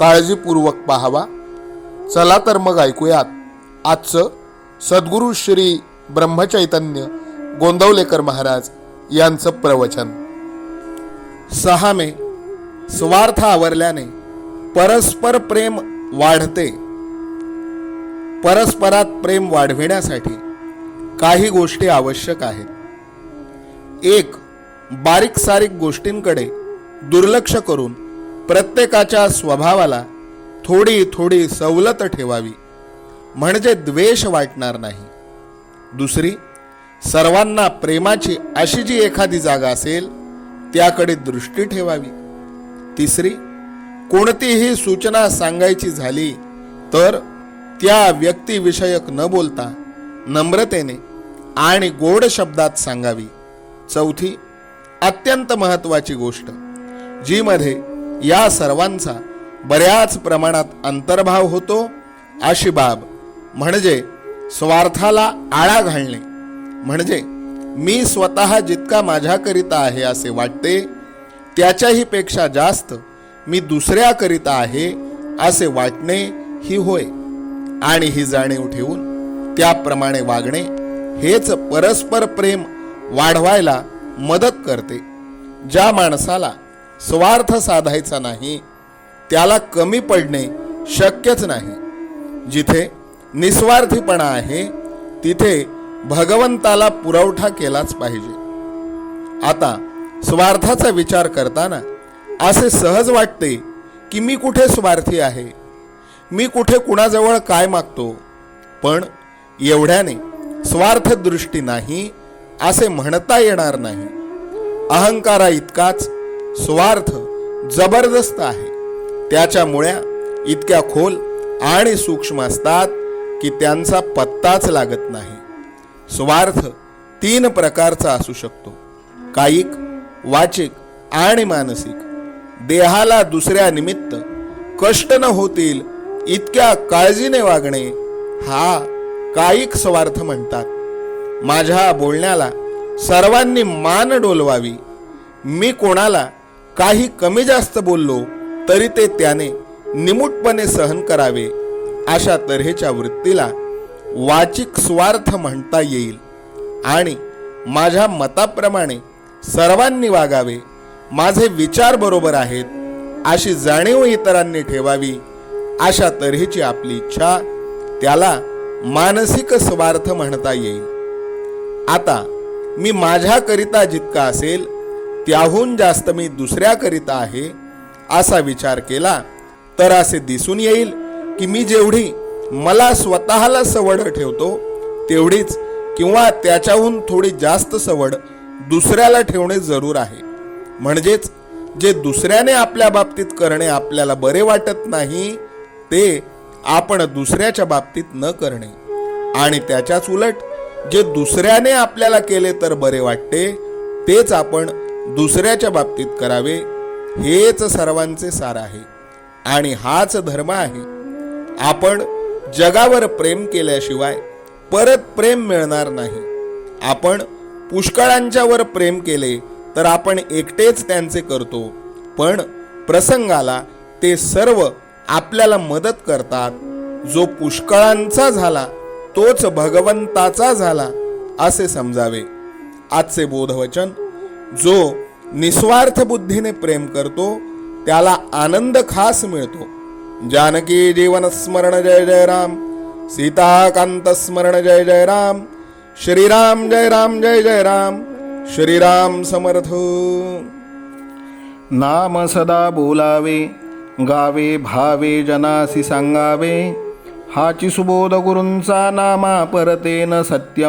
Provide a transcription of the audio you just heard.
काळजीपूर्वक पाहावा. चला तर मग ऐकूयात. आजचं सद्गुरू श्री ब्रह्मचैतन्य गोंदवलेकर महाराज यांचं प्रवचन. सहा मे स्वार्थ आवरल्याने परस्पर प्रेम वाढते. परस्परात प्रेम वाढविण्यासाठी काही गोष्टी आवश्यक आहेत. एक बारीक सारीक गोष्टींकडे दुर्लक्ष करून प्रत्येकाच्या स्वभावाला थोडी थोडी सवलत ठेवावी. म्हणजे द्वेष वाटणार नाही. दुसरी सर्वांना प्रेमाची अशी जी एखादी जागा असेल त्याकडे दृष्टी ठेवावी. तिसरी कोणतीही सूचना सांगायची झाली तर त्या व्यक्तिविषयक न बोलता नम्रतेने आणि गोड शब्दात सांगावी. चौथी अत्यंत महत्वाची गोष्ट जीमध्ये या सर्वांचा बऱ्याच प्रमाणात अंतर्भाव होतो. अशी बाब म्हणजे स्वार्थाला आळा घालणे. म्हणजे मी स्वतः जितका माझ्याकरिता आहे असे वाटते त्याच्याही पेक्षा जास्त मी दुसऱ्याकरिता आहे असे वाटणे ही होय आणि ही जाणीव ठेवून त्याप्रमाणे वागणे हेच परस्पर प्रेम वाढवायला मदत करते. ज्या माणसाला स्वार्थ साधायचा नाही त्याला कमी पडणे शक्यच नाही. जिथे निस्वार्थीपणा आहे तिथे भगवंताला पुरवठा केलाच पाहिजे. आता स्वार्थाचा विचार करताना असे सहज वाटते की मी कुठे स्वार्थी आहे मी कुठे कुणाजवळ काय मागतो पण एवढ्याने स्वार्थदृष्टी नाही असे म्हणता येणार नाही. अहंकारा इतकाच स्वार्थ जबरदस्त आहे. त्याच्या मुळ्या इतक्या खोल आणि सूक्ष्म असतात की त्यांचा पत्ताच लागत नाही. स्वार्थ तीन प्रकारचा असू शकतो. कायिक वाचिक आणि मानसिक. देहाला दुसऱ्या निमित्त कष्ट न होतील इतक्या काळजीने वागणे हा कायिक स्वार्थ म्हणतात. माझ्या बोलण्याला सर्वांनी मान डोलवावी. मी कोणाला काही कमी जास्त बोललो तरी ते त्याने निमूटपणे सहन करावे अशा तऱ्हेच्या वृत्तीला वाचिक स्वार्थ म्हणता येईल. आणि माझ्या मताप्रमाणे सर्वांनी वागावे माझे विचार बरोबर आहेत अशी जाणीव इतरांनी ठेवावी अशा तऱ्हेची आपली इच्छा त्याला मानसिक स्वार्थ म्हणता येईल. आता मी माझ्याकरिता जितका असेल त्याहून जास्त मी दुसऱ्याकरिता आहे असा विचार केला तर असे दिसून येईल की मी जेवढी मला स्वतःला सवड ठेवतो तेवढीच किंवा त्याच्याहून थोडी जास्त सवड दुसऱ्याला ठेवणे जरूर आहे. म्हणजेच जे दुसऱ्याने आपल्या बाबतीत करणे आपल्याला बरे वाटत नाही ते आपण दुसऱ्याच्या बाबतीत न करणे. आणि त्याच्याच उलट जे दुसऱ्याने आपल्याला केले तर बरे वाटते तेच आपण दुसऱ्याच्या बाबतीत करावे हेच सर्वांचे सार आहे. आणि हाच धर्म आहे. आपण जगावर प्रेम केल्याशिवाय परत प्रेम मिळणार नाही. आपण पुष्कळांच्यावर प्रेम केले तर आपण एकटेच त्यांचे करतो. पण प्रसंगाला ते सर्व आपल्याला मदत करतात. जो पुष्कळांचा झाला तोच भगवंताचा झाला असे समजावे. आजचे बोधवचन जो निस्वार्थ बुद्धीने प्रेम करतो त्याला आनंद खास मिळतो. जानकी जीवन स्मरण जय जय राम सीताकांत स्मरण जय जय राम श्रीराम जय राम जय जय राम श्रीराम समर्थ. नाम सदा बोलावे गावे भावे जनासी सांगावे हाची सुबोध गुरूंचा नामा परतेन सत्य